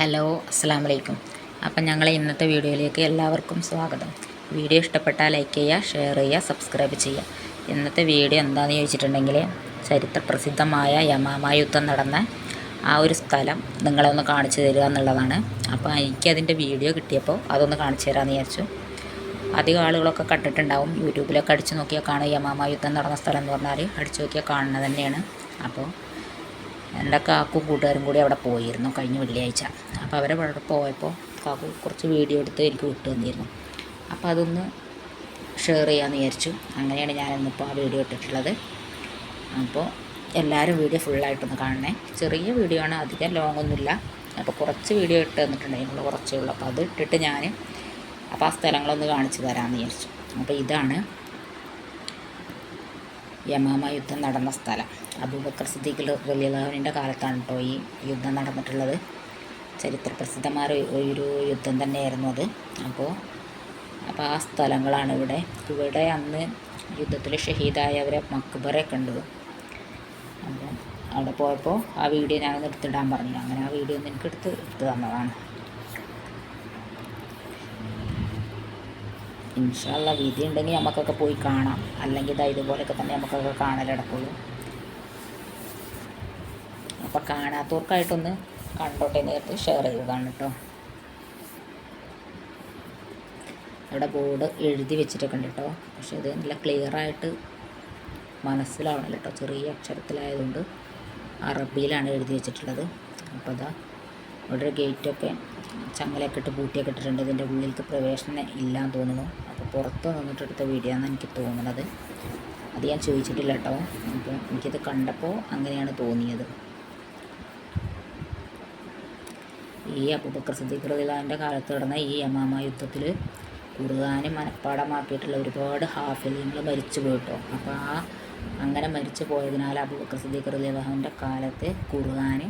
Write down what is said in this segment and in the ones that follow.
Hello അസ്സാം വലൈക്കും അപ്പം ഞങ്ങൾ ഇന്നത്തെ വീഡിയോയിലേക്ക് എല്ലാവർക്കും സ്വാഗതം. വീഡിയോ ഇഷ്ടപ്പെട്ടാൽ ലൈക്ക് ചെയ്യുക ഷെയർ ചെയ്യുക സബ്സ്ക്രൈബ് ചെയ്യുക. ഇന്നത്തെ വീഡിയോ എന്താണെന്ന് ചോദിച്ചിട്ടുണ്ടെങ്കിൽ ചരിത്ര പ്രസിദ്ധമായ യമാമ യുദ്ധം നടന്ന ആ ഒരു സ്ഥലം നിങ്ങളെ ഒന്ന് കാണിച്ചു തരിക എന്നുള്ളതാണ്. അപ്പോൾ എനിക്കതിന്റെ വീഡിയോ കിട്ടിയപ്പോൾ അതൊന്ന് കാണിച്ചു തരാമെന്ന് വിചാരിച്ചു. അധികം ആളുകളൊക്കെ കണ്ടിട്ടുണ്ടാവും. യൂട്യൂബിലൊക്കെ അടിച്ചു നോക്കിയാൽ കാണുക യമാമ യുദ്ധം നടന്ന സ്ഥലം എന്ന് പറഞ്ഞാൽ. അടിച്ചു നോക്കിയാൽ കാണുന്നത് തന്നെയാണ്. അപ്പോൾ എന്റെ കാക്കും കൂട്ടുകാരും കൂടി അവിടെ പോയിരുന്നു കഴിഞ്ഞ വെള്ളിയാഴ്ച. അപ്പോൾ അവരെ അവിടെ പോയപ്പോൾ കാക്കു കുറച്ച് വീഡിയോ എടുത്ത് എനിക്ക് വിട്ടു തന്നിരുന്നു. അപ്പോൾ അതൊന്ന് ഷെയർ ചെയ്യാമെന്ന് വിചാരിച്ചു. അങ്ങനെയാണ് ഞാൻ ഇന്നിപ്പോൾ ആ വീഡിയോ ഇട്ടിട്ടുള്ളത്. അപ്പോൾ എല്ലാവരും വീഡിയോ ഫുള്ളായിട്ടൊന്ന് കാണണേ. ചെറിയ വീഡിയോ ആണ് അധികം ലോങ് ഒന്നുമില്ല. അപ്പോൾ കുറച്ച് വീഡിയോ ഇട്ട് തന്നിട്ടുണ്ടായിരുന്നു കുറച്ചേ ഉള്ളൂ. അപ്പോൾ അത് ഇട്ടിട്ട് ഞാൻ അപ്പോൾ ആ സ്ഥലങ്ങളൊന്ന് കാണിച്ചു തരാമെന്ന് വിചാരിച്ചു. അപ്പോൾ ഇതാണ് യമാമ യുദ്ധം നടന്ന സ്ഥലം. അബൂബക്കർ സിദ്ദീഖ് റലിയല്ലാഹുവിന്റെ കാലത്താണ് കേട്ടോ ഈ യുദ്ധം നടന്നിട്ടുള്ളത്. ചരിത്ര പ്രസിദ്ധമായ ഒരു യുദ്ധം തന്നെയായിരുന്നു അത്. അപ്പോൾ അപ്പോൾ ആ സ്ഥലങ്ങളാണ് ഇവിടെ. ഇവിടെ അന്ന് യുദ്ധത്തിൽ ഷഹീദായവരെ മക്ബറയൊക്കെ ഉണ്ട് അപ്പോൾ അവിടെ പോയപ്പോൾ ആ വീഡിയോ ഞാനൊന്ന് എടുത്തിടാൻ പറഞ്ഞു. അങ്ങനെ ആ വീഡിയോ ഒന്ന് എനിക്ക് എടുത്ത് എടുത്ത് തന്നതാണ്. ഇൻഷാല്ല വിധി ഉണ്ടെങ്കിൽ നമുക്കൊക്കെ പോയി കാണാം. അല്ലെങ്കിൽ ഇതാ ഇതുപോലെയൊക്കെ തന്നെ നമുക്കൊക്കെ കാണലടക്കുള്ളൂ. അപ്പോൾ കാണാത്തവർക്കായിട്ടൊന്ന് കണ്ടോട്ടെ നേരത്തെ ഷെയർ ചെയ്തതാണ് കേട്ടോ അവിടെ ബോർഡ് എഴുതി വെച്ചിട്ടൊക്കെ ഉണ്ട് കേട്ടോ പക്ഷെ ഇത് നല്ല ക്ലിയർ ആയിട്ട് മനസ്സിലാവണില്ല കേട്ടോ ചെറിയ അക്ഷരത്തിലായതുകൊണ്ട് അറബിയിലാണ് എഴുതി വെച്ചിട്ടുള്ളത്. അപ്പോൾ അതാ ഇവിടെ ഗേറ്റൊക്കെ ചങ്ങലയൊക്കെ ഇട്ട് പൂട്ടിയൊക്കെ ഇട്ടിട്ടുണ്ട്. ഇതിന്റെ ഉള്ളിലേക്ക് പ്രവേശനം ഇല്ലാന്ന് തോന്നുന്നു. പുറത്ത് നിന്നിട്ടെടുത്ത വീഡിയോ ആണ് എനിക്ക് തോന്നുന്നത് അത് ഞാൻ ചോദിച്ചിട്ടില്ല കേട്ടോ. അപ്പോൾ എനിക്കിത് കണ്ടപ്പോൾ അങ്ങനെയാണ് തോന്നിയത്. ഈ അബൂബക്കർ സിദ്ദീഖ് കാലത്ത് നടന്ന ഈ യമാമ യുദ്ധത്തിൽ കുറുകാനും മനഃപ്പാടമാക്കിയിട്ടുള്ള ഒരുപാട് ഹാഫിലിങ്ങൾ മരിച്ചു പോയിട്ടോ. അപ്പോൾ ആ അങ്ങനെ മരിച്ചു പോയതിനാൽ അബൂബക്കർ സിദ്ദീഖ് റളിയല്ലാഹുവിന്റെ കാലത്ത് ഖുർആാന്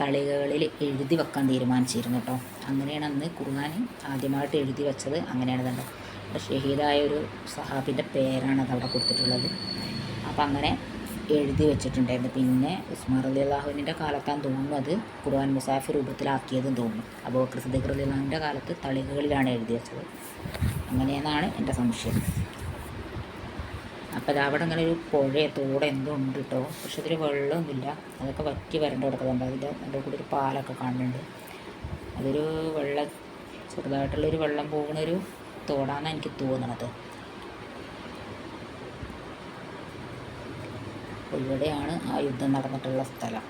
തളികകളിൽ എഴുതി വെക്കാൻ തീരുമാനിച്ചിരുന്നു കേട്ടോ. അങ്ങനെയാണ് അന്ന് ഖുർആൻ ആദ്യമായിട്ട് എഴുതി വെച്ചത്. അങ്ങനെയാണ് കണ്ടോ ഷഹീദായ ഒരു സഹാബിന്റെ പേരാണ് അതവിടെ കൊടുത്തിട്ടുള്ളത്. അപ്പോൾ അങ്ങനെ എഴുതി വെച്ചിട്ടുണ്ടായിരുന്നു. പിന്നെ ഉസ്മാൻ അലി അള്ളാഹുവിന്റെ കാലത്താന്ന് തോന്നുന്നു അത് ഖുർആൻ മുസാഫി രൂപത്തിലാക്കിയതെന്ന് തോന്നുന്നു. അപ്പോൾ ക്രിസ്തീഖർ അലി അള്ളാഹുവിന്റെ കാലത്ത് തളികകളിലാണ് എഴുതി വെച്ചത്. അങ്ങനെയെന്നാണ് എന്റെ സംശയം. അപ്പോൾ അവിടെ അങ്ങനെ ഒരു പുഴയെ തോടെ എന്തോ ഉണ്ട് കേട്ടോ. പക്ഷെ അതിൽ വെള്ളമൊന്നുമില്ല. അതൊക്കെ വറ്റി വരണ്ട കിടക്കുന്നുണ്ട്. അതിന്റെ അതിന്റെ കൂടെ ഒരു പാലൊക്കെ കാണുന്നുണ്ട്. അതൊരു വെള്ളം ചെറുതായിട്ടുള്ളൊരു വെള്ളം പോകുന്നൊരു തോടാന്നാണ് എനിക്ക് തോന്നണത്. ഇവിടെയാണ് ആ യുദ്ധം നടന്നിട്ടുള്ള സ്ഥലം.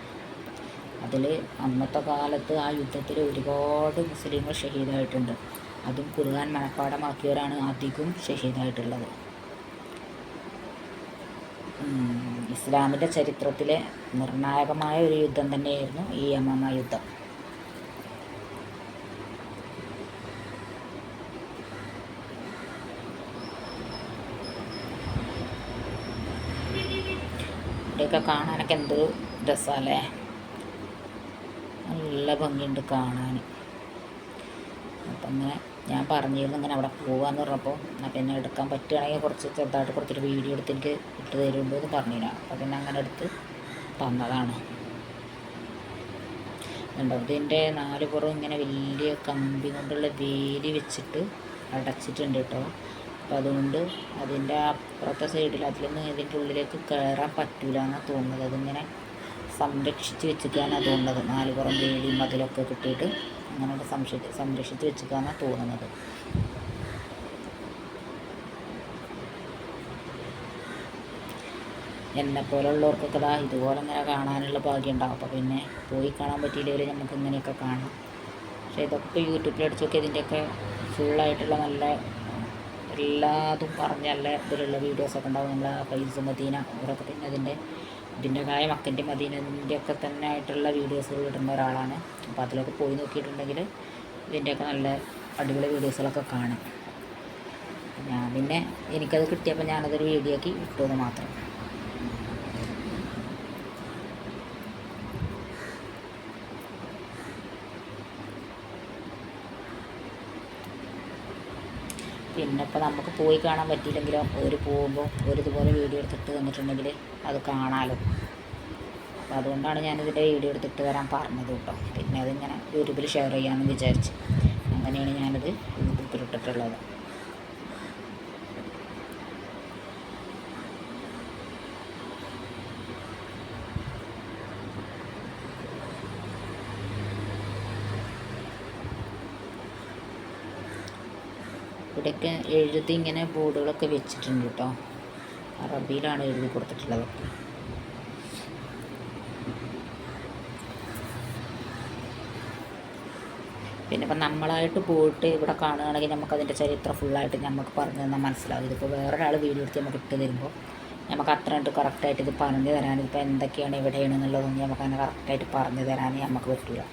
അതിൽ അന്നത്തെ കാലത്ത് ആ യുദ്ധത്തിൽ ഒരുപാട് മുസ്ലിങ്ങൾ ഷഹീദായിട്ടുണ്ട്. അതും ഖുർആൻ മനഃപ്പാടമാക്കിയവരാണ് അധികം ഷഹീദായിട്ടുള്ളത്. ഇസ്ലാമിന്റെ ചരിത്രത്തിലെ നിർണായകമായ ഒരു യുദ്ധം തന്നെയായിരുന്നു ഈ യമമ യുദ്ധം. ഇവിടെയൊക്കെ കാണാനൊക്കെ എന്ത് രസമല്ലേ നല്ല ഭംഗിയുണ്ട് കാണാൻ. അപ്പം അങ്ങനെ ഞാൻ പറഞ്ഞിരുന്നു ഇങ്ങനെ അവിടെ പോകാമെന്ന് പറഞ്ഞപ്പോൾ എന്നാൽ പിന്നെ എടുക്കാൻ പറ്റുകയാണെങ്കിൽ കുറച്ച് ചെറുതായിട്ട് കുറച്ചൊരു വീഡിയോ എടുത്ത് എനിക്ക് ഇട്ട് തരുമ്പോൾ എന്ന് പറഞ്ഞില്ല. അപ്പോൾ പിന്നെ അങ്ങനെ എടുത്ത് തന്നതാണ്. ഇതിന്റെ നാല് പുറം ഇങ്ങനെ വലിയ കമ്പി കൊണ്ടുള്ള വേലി വെച്ചിട്ട് അടച്ചിട്ടുണ്ട് കേട്ടോ. അപ്പോൾ അതുകൊണ്ട് അതിന്റെ അപ്പുറത്തെ സൈഡിൽ അതിലൊന്നും ഇതിന്റെ ഉള്ളിലേക്ക് കയറാൻ പറ്റൂല എന്നാണ് തോന്നുന്നത്. അതിങ്ങനെ സംരക്ഷിച്ച് വെച്ചിട്ടാണ് തോന്നുന്നത്. നാല് പുറം വേലിയും അതിലൊക്കെ കിട്ടിയിട്ട് അങ്ങനെ സംരക്ഷി സംരക്ഷിച്ച് വെച്ചിട്ടാണ് തോന്നുന്നത്. എന്നെപ്പോലുള്ളവർക്കൊക്കെ ഇതാ ഇതുപോലെ ഇങ്ങനെ കാണാനുള്ള ഭാഗ്യം ഉണ്ടാവും അപ്പോൾ പിന്നെ പോയി കാണാൻ പറ്റിയില്ലെങ്കിൽ നമുക്ക് ഇങ്ങനെയൊക്കെ കാണാം. പക്ഷേ ഇതൊക്കെ നോക്കി ഇതിന്റെയൊക്കെ ഫുള്ളായിട്ടുള്ള നല്ല എല്ലാതും പറഞ്ഞ നല്ല ഇതിലുള്ള വീഡിയോസൊക്കെ ഉണ്ടാവും. നമ്മളെ ഫൈസ് മദീന അവരൊക്കെ പിന്നെ അതിന്റെ ഇതിന്റെതായ മക്കന്റെ മദീനന്റെ ഒക്കെ തന്നെ ആയിട്ടുള്ള വീഡിയോസുകൾ ഇടുന്ന ഒരാളാണ്. അപ്പോൾ അതിലൊക്കെ പോയി നോക്കിയിട്ടുണ്ടെങ്കിൽ ഇതിന്റെയൊക്കെ നല്ല അടിപൊളി വീഡിയോസുകളൊക്കെ കാണാം. ഞാൻ പിന്നെ എനിക്കത് കിട്ടിയപ്പോൾ ഞാനതൊരു വീഡിയോ ആക്കി ഇട്ടു മാത്രം. പിന്നെ ഇപ്പോൾ നമുക്ക് പോയി കാണാൻ പറ്റിയില്ലെങ്കിലും ഒരു പോകുമ്പോൾ ഒരു ഇതുപോലെ വീഡിയോ എടുത്തിട്ട് തന്നിട്ടുണ്ടെങ്കിൽ അത് കാണാമല്ലോ അപ്പോൾ അതുകൊണ്ടാണ് ഞാനിതിന്റെ വീഡിയോ എടുത്തിട്ട് വരാൻ പറഞ്ഞത് കേട്ടോ. പിന്നെ അതിങ്ങനെ യൂട്യൂബിൽ ഷെയർ ചെയ്യാമെന്ന് വിചാരിച്ച്. അങ്ങനെയാണ് ഞാനിത് ഗ്രൂപ്പിലിട്ടിട്ടുള്ളത് ഇവിടെയൊക്കെ എഴുതി ഇങ്ങനെ ബോർഡുകളൊക്കെ വെച്ചിട്ടുണ്ട് കേട്ടോ. അറബിയിലാണ് എഴുതി കൊടുത്തിട്ടുള്ളത്. പിന്നെ ഇപ്പം നമ്മളായിട്ട് പോയിട്ട് ഇവിടെ കാണുകയാണെങ്കിൽ നമുക്ക് അതിന്റെ ചരിത്രം ഫുള്ളായിട്ട് നമുക്ക് പറഞ്ഞു തന്നാൽ മനസ്സിലാവും. ഇതിപ്പോൾ വേറൊരാൾ വീഡിയോ എടുത്ത് നമുക്ക് ഇട്ട് തരുമ്പോൾ നമുക്ക് അത്ര കണ്ട് കറക്റ്റായിട്ട് ഇത് പറഞ്ഞു തരാൻ. ഇപ്പോൾ എന്തൊക്കെയാണ് എവിടെയാണ് എന്നുള്ളതൊന്നും നമുക്ക് അങ്ങനെ കറക്റ്റായിട്ട് പറഞ്ഞു തരാനേ നമുക്ക് പറ്റില്ല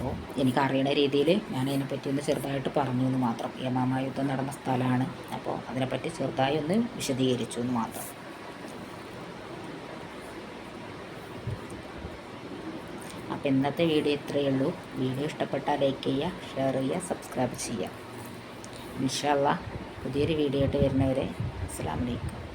അപ്പോൾ എനിക്കറിയണ രീതിയിൽ ഞാൻ അതിനെപ്പറ്റി ഒന്ന് ചെറുതായിട്ട് പറഞ്ഞു എന്ന് മാത്രം. യമാമ യുദ്ധം നടന്ന സ്ഥലമാണ്. അപ്പോൾ അതിനെപ്പറ്റി ചെറുതായി ഒന്ന് വിശദീകരിച്ചു എന്ന് മാത്രം. അപ്പോൾ ഇന്നത്തെ വീഡിയോ ഇത്രയേ ഉള്ളൂ. വീഡിയോ ഇഷ്ടപ്പെട്ടാൽ ലൈക്ക് ചെയ്യുക ഷെയർ ചെയ്യുക സബ്സ്ക്രൈബ് ചെയ്യുക. ഇൻഷാല്ല പുതിയൊരു വീഡിയോ ആയിട്ട് വരുന്നവരെ അസ്സാം വലൈക്കും